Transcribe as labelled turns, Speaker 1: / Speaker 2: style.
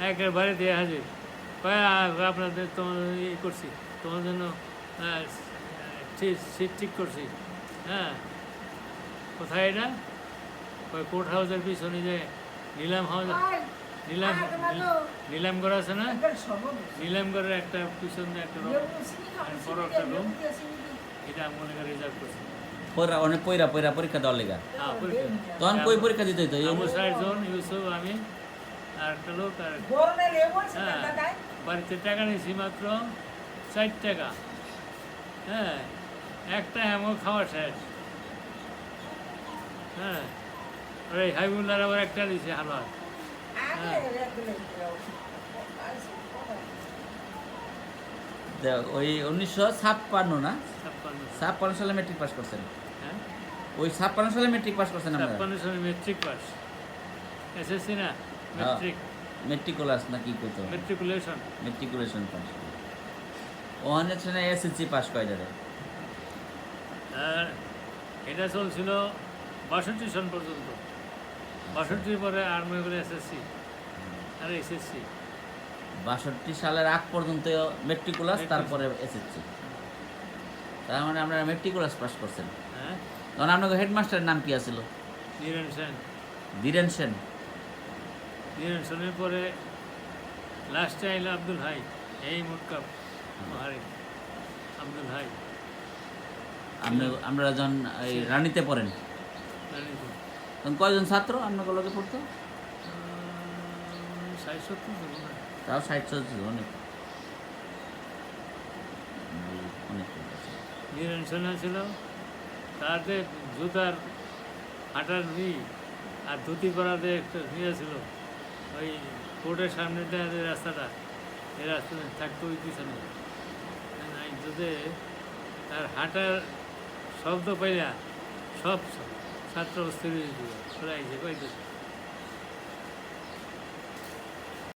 Speaker 1: একের বাড়িতে হাজির। কয় "আ- আপনাদের তোমাদের ই করছি। তোমার জন্য সিট সিট ঠিক করছি। হ্যাঁ? কোথায় এটা? ওই কোর্ট হাউসের পিছনে যে নিলাম হাউস নিলাম নিলামগড় আছে না? নিলাম নিলামগড়ের একটা পিছনে একটা room, বড় একটা রুম। এটা মনে করে রিজার্ভ করছি।
Speaker 2: পয়রা অনেক পয়রা পয়রা পরীক্ষা দেওয়ার লেগা।
Speaker 1: হ্যাঁ পরীক্ষা।
Speaker 2: তখন কই পরীক্ষা দিতে হইতো?
Speaker 1: জোন ইউসুফ আমি আর একটা লোক আর হ্যাঁ বাড়িতে টাকা নিয়েছি মাত্র ষাট টাকা। হ্যাঁ একটা এমন খাওয়া শেষ। হ্যাঁ আর এই হাইবুল্লার আবার একটা দিয়েছে হালুয়া
Speaker 2: দে- ওই উনিশশো ছাপ্পান্ন না?
Speaker 1: ছাপ্পান্ন।
Speaker 2: সালে মেট্রিক পাস করছেন।
Speaker 1: হ্যাঁ।
Speaker 2: ওই ছাপ্পান্ন সালে মেট্রিক পাস করছেন
Speaker 1: ছাপ্পান্ন সালে মেট্রিক পাস এসএসসি না? মেট্রিক
Speaker 2: মেট্রিকুলাস না কি কইতো?
Speaker 1: মেট্রিকুলেশন
Speaker 2: মেট্রিকুলেশন পাস ছিল এসএসসি পাস কয় যাবে
Speaker 1: এটা চলছিল বাষট্টি সন পর্যন্ত। বাষট্টির পরে আর্মি করে এসএসসি আর এসএসসি
Speaker 2: বাষট্টি সালের আগ পর্যন্ত মেট্রিকুলাস তারপরে এসএসসি তার মানে আপনারা মেট্রিকুলাস পাস করছেন।
Speaker 1: হ্যাঁ।
Speaker 2: তখন আপনাকে হেডমাস্টারের নাম কি আছিল?
Speaker 1: নীরেন সেন
Speaker 2: ধীরেন সেন
Speaker 1: নীরেন পরে লাস্টে আইলো আব্দুল হাই। এই মুটকাপ মহারি আব্দুল হাই।
Speaker 2: আমরা যখন এই রানীতে পড়েন তখন কয়জন ছাত্র আপনাকে লোকে পড়তো। তাও ষাট সত্তর অনেক। অনেক
Speaker 1: সেনা ছিল তাতে জুতার হাঁটার নি আর ধুতি পরাতে একটা ইয়ে ছিল। ওই কোর্টের সামনে যে রাস্তাটা, এই রাস্তাটা থাকতো ওই পিছনে যদি তার হাঁটার শব্দ পাইলা সব ছাত্র অস্থির হয়ে আইছে কইতে